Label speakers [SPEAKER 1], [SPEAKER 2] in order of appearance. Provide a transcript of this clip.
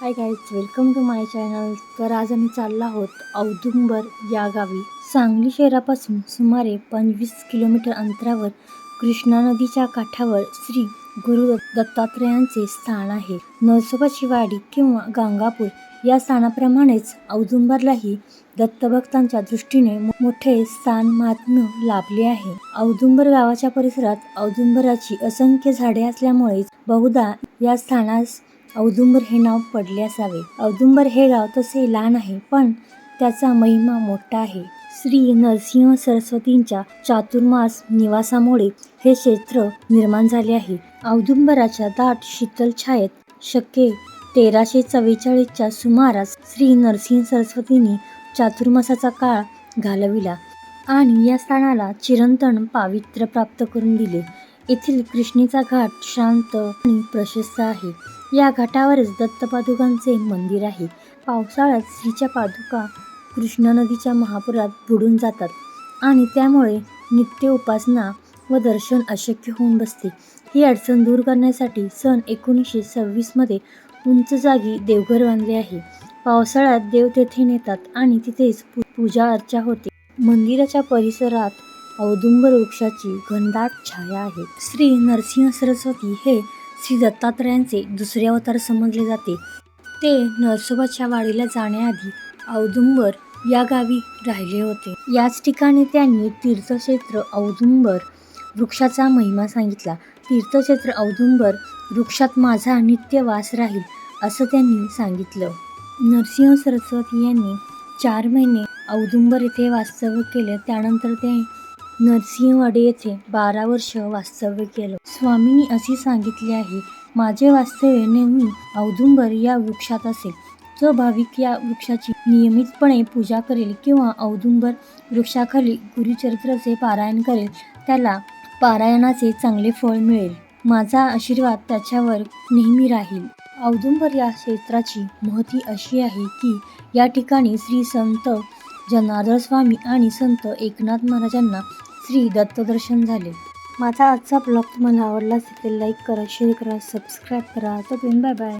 [SPEAKER 1] Hi guys welcome to my channel तर आज आम्ही चाललो आहोत औदुंबर या गावी. सांगली शहरापासून सुमारे पंचवीस किलोमीटर अंतरावर कृष्णा नदीच्या काठावर श्री गुरु दत्तात्रेयांचे स्थान आहे. नरसोबाची वाडी किंवा गंगापूर या स्थानाप्रमाणेच औदुंबरलाही दत्तभक्तांच्या दृष्टीने मोठे स्थान महात्म्य लाभले आहे. औदुंबर गावाच्या परिसरात औदुंबराची असंख्य झाडे असल्यामुळेच बहुधा या स्थानास औदुंबर हे नाव पडले असावे. औदुंबर हे गाव तसे लहान आहे पण त्याचा महिमा मोठा आहे. श्री नरसिंह सरस्वतींच्या चातुर्मास निवासामुळे हे क्षेत्र निर्माण झाले आहे. औदुंबराच्या दाट शीतल छायेत शके तेराशे चव्वेचाळीसच्या सुमारास श्री नरसिंह सरस्वतींनी चातुर्मासाचा काळ घालविला आणि या स्थानाला चिरंतन पावित्र्य प्राप्त करून दिले. येथील कृष्णेचा घाट शांत आणि प्रशस्त आहे. या घाटावरच दत्तपादुकांचे मंदिर आहे. पावसाळ्यात श्रीच्या पादुका कृष्णा नदीच्या महापुरात बुडून जातात आणि त्यामुळे नित्य उपासना व दर्शन अशक्य होऊन बसते. ही अडचण दूर करण्यासाठी सन एकोणीसशे सव्वीसमध्ये उंच जागी देवघर बांधले आहे. पावसाळ्यात देव तेथे नेतात आणि तिथेच पू पूजा अर्चा होते. मंदिराच्या परिसरात औदुंबर वृक्षाची घनदाट छाया आहे. श्री नरसिंह सरस्वती हे श्री दत्तात्रयांचे दुसरे अवतार समजले जाते. ते नरसोबाच्या वाडीला जाण्याआधी औदुंबर या गावी राहिले होते. याच ठिकाणी त्यांनी तीर्थक्षेत्र औदुंबर वृक्षाचा महिमा सांगितला. तीर्थक्षेत्र औदुंबर वृक्षात माझा नित्य वास राहील असं त्यांनी सांगितलं. नरसिंह सरस्वती यांनी चार महिने औदुंबर येथे वास्तव्य केले. त्यानंतर ते नरसिंहवाडी येथे बारा वर्ष वास्तव्य केलं. स्वामींनी असे सांगितले आहे माझे वास्तव्य नेहमी औदुंबर या वृक्षात असेल. जो भाविक या वृक्षाची नियमितपणे पूजा करेल किंवा औदुंबर वृक्षाखाली गुरुचरित्राचे पारायण करेल त्याला पारायणाचे चांगले फळ मिळेल. माझा आशीर्वाद त्याच्यावर नेहमी राहील. औदुंबर या क्षेत्राची महती अशी आहे की या ठिकाणी श्री संत जनार्दन स्वामी आणि संत एकनाथ महाराजांना श्री दत्तदर्शन झाले. माझा आजचा ब्लॉग तुम्हाला आवडला असेल तर लाईक करा शेअर करा सबस्क्राईब करा. तर बाय बाय.